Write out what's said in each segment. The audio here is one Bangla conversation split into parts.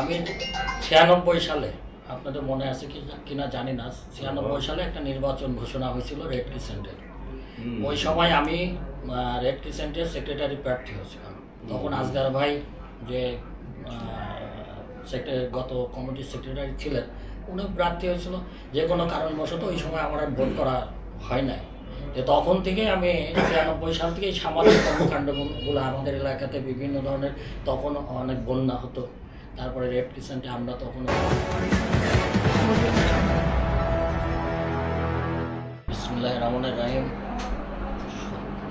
আমি ছিয়ানব্বই সালে আপনাদের মনে আছে কি কিনা জানি না ছিয়ানব্বই সালে একটা নির্বাচন ঘোষণা হয়েছিল রেড ক্রিসেন্টের ওই সময় আমি রেড ক্রিসেন্টের সেক্রেটারি প্রার্থী হয়েছিলাম। তখন আজগার ভাই যে গত কমিটির সেক্রেটারি ছিলেন উনি প্রার্থী হয়েছিল। যে কোনো কারণবশত ওই সময় আমার আর ভোট করা হয় নাই। তো তখন থেকে আমি ছিয়ানব্বই সাল থেকে সামাজিক কর্মকাণ্ডগুলো আমাদের এলাকাতে বিভিন্ন ধরনের তখন অনেক বন্যা হতো। তারপরে রেড ক্রিসেন্টে আমরা তখন বিসমুল্লাহ রহমানের রাহিম।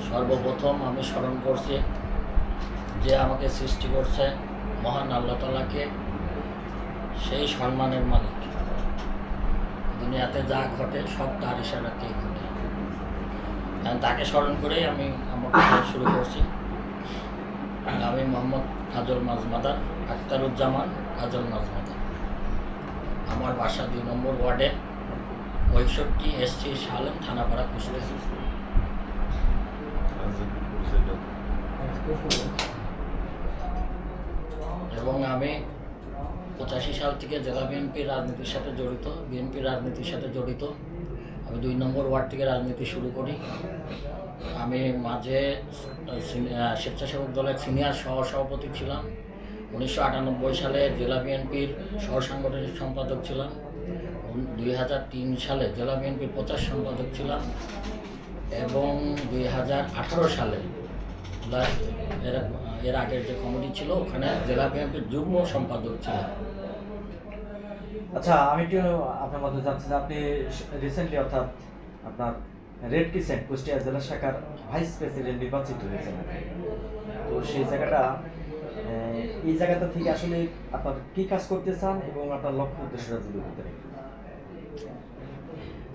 সর্বপ্রথম আমি স্মরণ করছি যে আমাকে সৃষ্টি করছে মহান আল্লাহ তালাকে সেই সম্মানের মালিক। দুনিয়াতে যা ঘটে সব তার ইশারাতেই ঘটে। তাকে স্মরণ করেই আমি আমার শুরু করছি। আমি মোহাম্মদ কাজল মাজমাদার, আখতারুজ্জামান কাজল মাজমাদার। আমার বাসা দুই নম্বর ওয়ার্ডে পঁয়ষট্টি এসছি সালেম থানাপাড়া কুষ্টিয়া। এবং আমি পঁচাশি সাল থেকে জেলা বিএনপির রাজনীতির সাথে জড়িত, বিএনপির রাজনীতির সাথে জড়িত। আমি দুই নম্বর ওয়ার্ড থেকে রাজনীতি শুরু করি। আমি মাঝে স্বেচ্ছাসেবক দলের সিনিয়র সহ সভাপতি ছিলাম। উনিশশো আটানব্বই সালে জেলা বিএনপির সহ সাংগঠনিক সম্পাদক ছিলাম। দুই হাজার তিন সালে জেলা বিএনপির প্রচার সম্পাদক ছিলাম এবং দুই হাজার আঠারো সালে এর আগের যে কমিটি ছিল, ওখানে জেলা বিএনপির যুগ্ম সম্পাদক ছিলাম। আচ্ছা আমি একটু আপনার মধ্যে জানছি যে আপনি রিসেন্টলি অর্থাৎ আপনার রেড কিসেন্ট কুষ্টিয়া জেলা শাখার ভাইস প্রেসিডেন্ট নির্বাচিত হয়েছেন। তো সেই জায়গাটা এই জায়গাটা থেকে আসলে আপনার কি কাজ করতে চান এবং আপনার লক্ষ্য উদ্দেশ্যটা যদি বলতে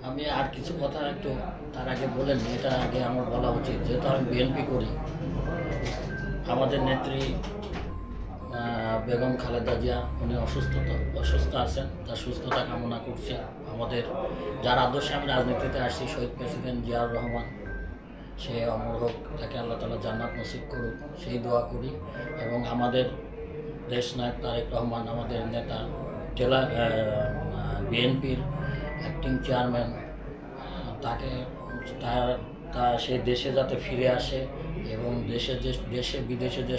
আমি আর কিছু কথা একটু তার আগে বলেন এটা আগে আমার বলা উচিত। যেহেতু আমি বিএনপি করি, আমাদের নেত্রী বেগম খালেদা জিয়া, উনি অসুস্থ অসুস্থ আছেন, তার সুস্থতা কামনা করছি আমাদের। যার আদর্শে আমি রাজনীতিতে আসছি, শহীদ প্রেসিডেন্ট জিয়াউর রহমান। সে অমর হোক, তাকে আল্লাহ তালা জান্নাত নসিব করুক, সেই দোয়া করি। এবং আমাদের দেশ নায়ক তারেক রহমান, আমাদের নেতা, জেলা বিএনপির অ্যাক্টিং চেয়ারম্যান তাকে, তার, তা সে দেশে যাতে ফিরে আসে এবং দেশে যে, দেশে বিদেশে যে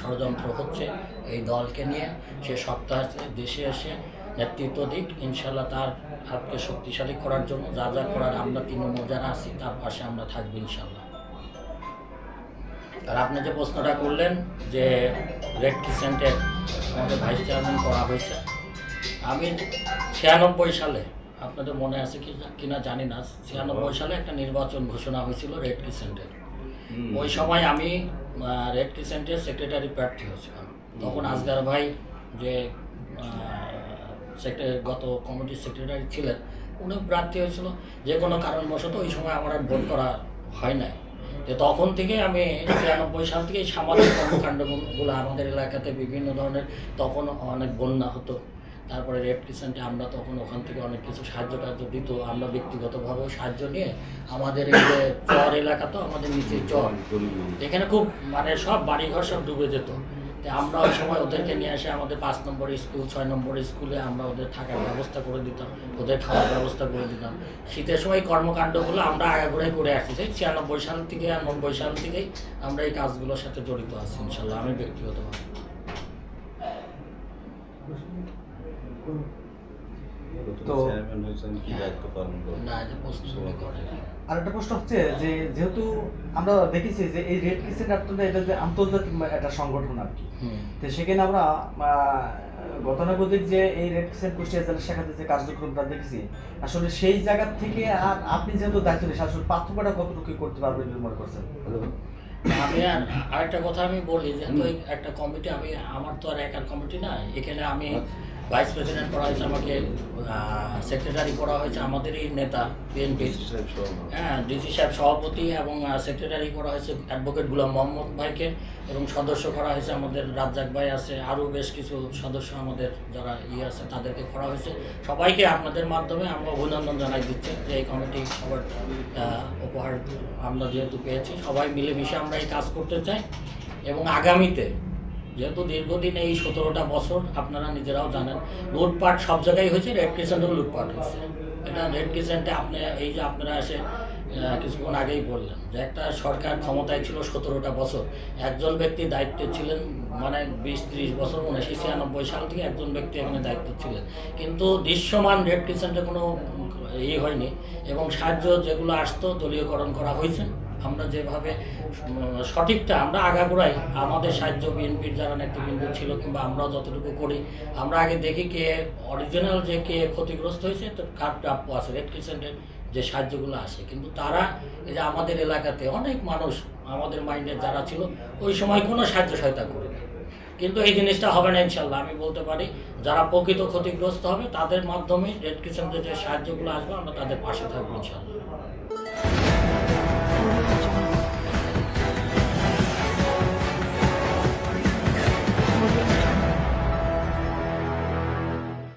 ষড়যন্ত্র হচ্ছে, এই দলকে নিয়ে সে সপ্তাহে দেশে এসে নেতৃত্ব দিক। ইনশাল্লাহ তার হাতকে শক্তিশালী করার জন্য যা যা করার আমরা তৃণমূল যারা আছি, তার পাশে আমরা থাকব ইনশাল্লাহ আর আপনি যে প্রশ্নটা করলেন যে রেড ক্রিসেন্টের আমাদের ভাইস চেয়ারম্যান করা হয়েছে, আমি ছিয়ানব্বই সালে, আপনাদের মনে আছে কি, কিনা জানি না, ছিয়ানব্বই সালে একটা নির্বাচন ঘোষণা হয়েছিল রেড ক্রিসেন্টের। ওই সময় আমি রেড ক্রিসেন্টের সেক্রেটারি প্রার্থী হয়েছিলাম। তখন আজগার ভাই যে সেক্রেটারি গত কমিটির সেক্রেটারি ছিলেন উনি প্রার্থী হয়েছিল। যে কোনো কারণবশত ওই সময় আমার আর ভোট করা হয় নাই। তো তখন থেকে আমি ছিয়ানব্বই সাল থেকে সামাজিক কর্মকাণ্ডগুলো আমাদের এলাকাতে বিভিন্ন ধরনের তখন অনেক বন্যা হতো। তারপরে রেড ক্রিসেন্টে আমরা তখন ওখান থেকে অনেক কিছু সাহায্য টাহায্য দিত। আমরা ব্যক্তিগতভাবেও সাহায্য নিয়ে আমাদের এই যে চর এলাকা তো আমাদের নিচে চর। এখানে খুব মানে সব বাড়িঘর সব ডুবে যেত। আমরা ওই সময় ওদেরকে নিয়ে এসে আমাদের পাঁচ নম্বর স্কুল ছয় নম্বর স্কুলে আমরা ওদের থাকার ব্যবস্থা করে দিতাম ওদের খাওয়ার ব্যবস্থা করে দিতাম। শীতের সময় কর্মকাণ্ডগুলো আমরা আগাগোড়াই করে আসছি সেই ছিয়ানব্বই সাল থেকে আর নব্বই সাল থেকেই আমরা এই কাজগুলোর সাথে জড়িত আছি ইনশাল্লাহ আমি ব্যক্তিগতভাবে। তো না যে প্রশ্নগুলো করে আর একটা প্রশ্ন হচ্ছে যে যেহেতু আমরা দেখেছি যে এই রেড কিসেন্ট আপনাদের এটা যে আন্তর্জাতিক একটা সংগঠন আর কি। তো সেখানে আমরা গতানুগতিক যে এই রেড ক্রিসেন্ট কুষ্টিয়া জেলা শাখাতে যে কার্যক্রমটা দেখেছি আসলে সেই জায়গা থেকে আর আপনি যেহেতু দায়িত্ব নিয়েছেন আসলে পার্থক্যটা কতটুকু করতে পারবেন মনে করছেন? আমি আরেকটা কথা আমি বলি যেহেতু একটা কমিটি আমি আমার তো আর একার কমিটি না এখানে আমি ভাইস প্রেসিডেন্ট করা হয়েছে আমাকে সেক্রেটারি করা হয়েছে আমাদেরই নেতা বিএনপি হ্যাঁ ডিসি সাহেব সভাপতি এবং সেক্রেটারি করা হয়েছে অ্যাডভোকেট গুলাম মোহাম্মদ ভাইকে এবং সদস্য করা হয়েছে আমাদের রাজ্জাক ভাই আছে আরও বেশ কিছু সদস্য আমাদের যারা ইয়ে আছে তাদেরকে করা হয়েছে। সবাইকে আপনাদের মাধ্যমে আমরা অভিনন্দন জানাই দিচ্ছি যে এই কমিটি সবার উপহার আমরা যেহেতু পেয়েছি সবাই মিলেমিশে আমরা এই কাজ করতে চাই এবং আগামীতে যেহেতু দীর্ঘদিন এই সতেরোটা বছর আপনারা নিজেরাও জানেন, লুটপাট সব জায়গায় হয়েছে রেড ক্রিসেন্টেও লুটপাট হয়েছে। এটা রেড ক্রিসেন্টে আপনি, এই যে আপনারা এসে কিছুক্ষণ আগেই বললেন যে একটা সরকার ক্ষমতায় ছিল সতেরোটা বছর। একজন ব্যক্তি দায়িত্বে ছিলেন মানে বিশ ত্রিশ বছর, উনিশশো ছিয়ানব্বই সাল থেকে একজন ব্যক্তি এখানে দায়িত্ব ছিলেন। কিন্তু দৃশ্যমান রেড ক্রিসেন্টে কোনো ইয়ে হয়নি এবং সাহায্য যেগুলো আসতো, দলীয়করণ করা হয়েছে। আমরা যেভাবে সঠিকটা আমরা আগাগোড়াই, আমাদের সাহায্য বিএনপির যারা নেতৃবৃন্দ ছিল কিংবা আমরাও যতটুকু করি, আমরা আগে দেখি কে অরিজিনাল যে কে ক্ষতিগ্রস্ত হয়েছে, তো কার প্রাপ্য আছে রেড ক্রিসেন্টের যে সাহায্যগুলো আসে। কিন্তু তারা এই যে আমাদের এলাকাতে অনেক মানুষ, আমাদের মাইন্ডের যারা ছিল, ওই সময় কোনো সাহায্য সহায়তা করেনি। কিন্তু এই জিনিসটা হবে না ইনশাল্লাহ আমি বলতে পারি, যারা প্রকৃত ক্ষতিগ্রস্ত হবে, তাদের মাধ্যমে রেড ক্রিসেন্টের যে সাহায্যগুলো আসবে, আমরা তাদের পাশে থাকব ইনশাল্লাহ